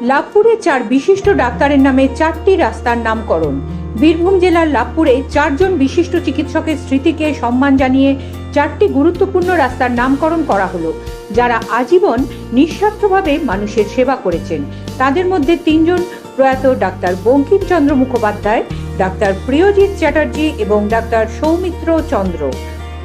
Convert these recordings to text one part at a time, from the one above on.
লাভপুরে চার বিশিষ্ট ডাক্তারের নামে চারটি রাস্তার নামকরণ। বীরভূম জেলার লাভপুরে চারজন বিশিষ্ট চিকিৎসকের স্মৃতিকে সম্মান জানিয়ে চারটি গুরুত্বপূর্ণ রাস্তার নামকরণ করা হলো, যারা আজীবন নিঃস্বার্থভাবে মানুষের সেবা করেছেন। তাদের মধ্যে তিনজন প্রয়াত ডাক্তার বঙ্কিমচন্দ্র মুখোপাধ্যায়, ডাক্তার প্রিয়জিৎ চ্যাটার্জি এবং ডাক্তার সৌমিত্র চন্দ্র।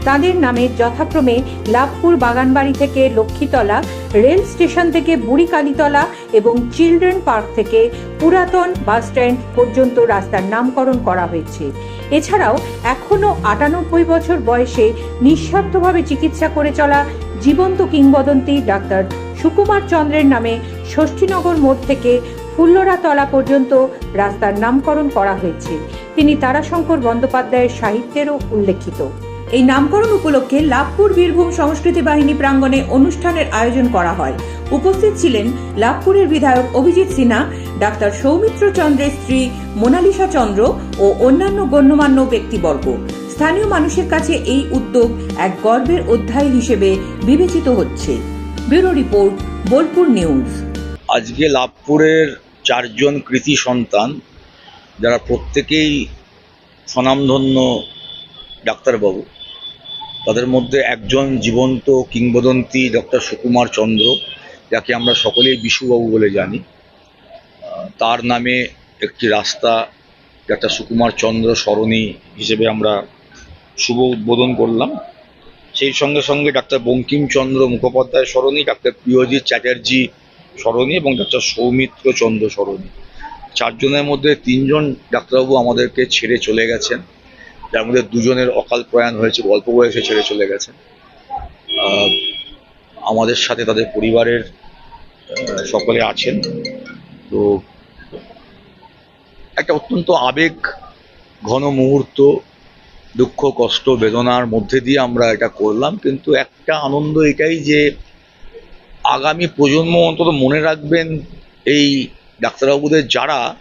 তাদের নামে যথাক্রমে লাভপুর বাগানবাড়ি থেকে লক্ষ্মীতলা রেল স্টেশন থেকে বুড়িকালীতলা এবং চিলড্রেন পার্ক থেকে পুরাতন বাস স্ট্যান্ড পর্যন্ত রাস্তার নামকরণ করা হয়েছে। এছাড়াও এখনও আটানব্বই বছর বয়সে নিঃস্বার্থভাবে চিকিৎসা করে চলা জীবন্ত কিংবদন্তি ডাক্তার সুকুমার চন্দ্রের নামে ষষ্ঠীনগর মোড় থেকে ফুল্লরাতলা পর্যন্ত রাস্তার নামকরণ করা হয়েছে। তিনি তারাশঙ্কর বন্দ্যোপাধ্যায়ের সাহিত্যেরও উল্লেখিত। এই নামকরণ উপলক্ষে লাভপুর বীরভূম সংস্কৃতি বাহিনী প্রাঙ্গণে অনুষ্ঠানের আয়োজন করা হয়। উপস্থিত ছিলেন লাভপুরের বিধায়ক অভিজিৎ সিনহা, ডাক্তার সৌমিত্র চন্দ্রের স্ত্রী মোনালিসা চন্দ্র ও অন্যান্য গণ্যমান্য ব্যক্তিবর্গ। স্থানীয় মানুষের কাছে এই উদ্যোগ এক গর্বের অধ্যায় হিসেবে বিবেচিত হচ্ছে। Bureau report, Bolpur news. আজকে লাভপুরের চারজন কৃতি সন্তান, যারা প্রত্যেকেই স্বনামধন্য ডাক্তারবাবু তাদের মধ্যে একজন জীবন্ত কিংবদন্তি ডক্টর সুকুমার চন্দ্র, যাকে আমরা সকলেই বিশুবাবু বলে জানি। তার নামে একটি রাস্তা ডাক্তার সুকুমার চন্দ্র সরণি হিসেবে আমরা শুভ উদ্বোধন করলাম। সেই সঙ্গে সঙ্গে ডাক্তার বঙ্কিমচন্দ্র মুখোপাধ্যায় সরণি ডাক্তার প্রিয়জিৎ চ্যাটার্জি সরণি এবং ডাক্তার সৌমিত্র চন্দ্র সরণি। চারজনের মধ্যে তিনজন ডাক্তারবাবু আমাদেরকে ছেড়ে চলে গেছেন। যার মধ্যে দুজনের অকাল প্রয়াণ হয়েছে অল্প বয়সে ছেড়ে চলে আহ, আমাদের সাথে তাদের পরিবারের সকলে আছেন। তো একটা অত্যন্ত আবেগ ঘন মুহূর্ত দুঃখ কষ্ট বেদনার মধ্যে দিয়ে আমরা এটা করলাম। কিন্তু একটা আনন্দ এটাই যে আগামী প্রজন্ম অন্তত মনে রাখবেন এই ডাক্তারবাবুদের যারা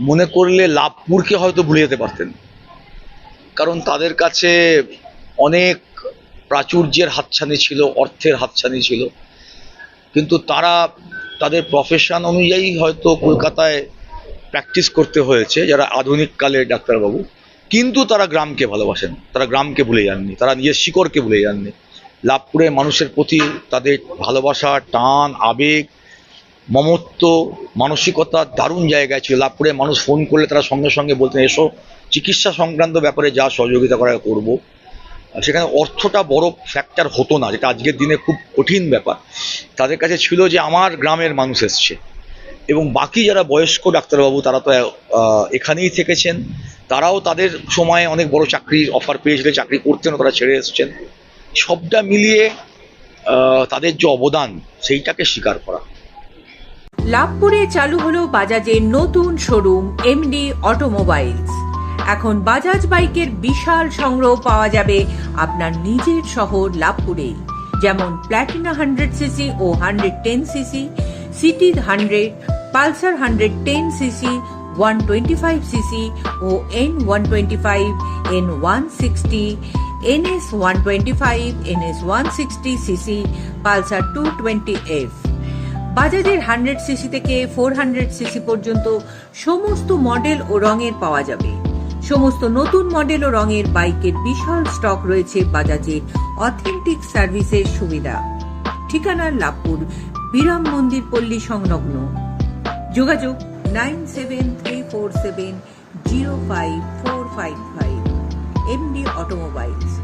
মনে করলে লাভপুরকে হয়তো ভুলে যেতে পারতেন। কারণ তাদের কাছে অনেক প্রাচুর্যের হাতছানি ছিল, অর্থের হাতছানি ছিল। কিন্তু তারা তাদের প্রফেশন অনুযায়ী হয়তো কলকাতায় প্র্যাকটিস করতে হয়েছে, যারা আধুনিক কালের ডাক্তারবাবু। কিন্তু তারা গ্রামকে ভালোবাসেন, তারা গ্রামকে ভুলে যাননি, তারা নিজের শিকড়কে ভুলে যাননি। লাভপুরের মানুষের প্রতি তাদের ভালোবাসা, টান, আবেগ, মমত্ব, মানসিকতা দারুণ জায়গায় ছিল। লাভপুরের মানুষ ফোন করলে তারা সঙ্গে সঙ্গে বলতেন, এসো চিকিৎসা সংক্রান্ত ব্যাপারে যা সহযোগিতা করা করব সেখানে অর্থটা বড় ফ্যাক্টর হতো না, যেটা আজকের দিনে খুব কঠিন ব্যাপার। তাদের কাছে ছিল যে আমার গ্রামের মানুষ এসছে, এবং বাকি যারা বয়স্ক ডাক্তারবাবু তারা তো এখানেই থেকেছেন। তারাও তাদের সময়ে অনেক বড় চাকরির অফার পেয়েছিলেন, চাকরি করতেন তারা ছেড়ে এসছেন। সবটা মিলিয়ে তাদের যে অবদান, সেইটাকে স্বীকার করা। লাভপুরে চালু হলো বাজাজের নতুন শোরুম, এমডি অটোমোবাইলস। এখন বাজাজ বাইকের বিশাল সংগ্রহ পাওয়া যাবে আপনার নিজের শহর লাভপুরে। যেমন প্ল্যাটিনা হান্ড্রেড সিসি ও hundred ten CC CT hundred Pulsar hundred ten CC one twenty five CC ও N one twenty five N one sixty NS one twenty five NS one sixty CC Pulsar two twenty F বাজাজের hundred CC থেকে four hundred CC পর্যন্ত সমস্ত model ও রঙের পাওয়া যাবে। সমস্ত নতুন model ও রঙের বাইকের বিশাল স্টক রয়েছে বাজাজে অথেন্টিক সার্ভিসের সুবিধা। ঠিকানা লাভপুর, বিরাম মন্দির পল্লী সংলগ্ন। যোগাযোগ nine seven three four seven zero five four five five. MD automobiles.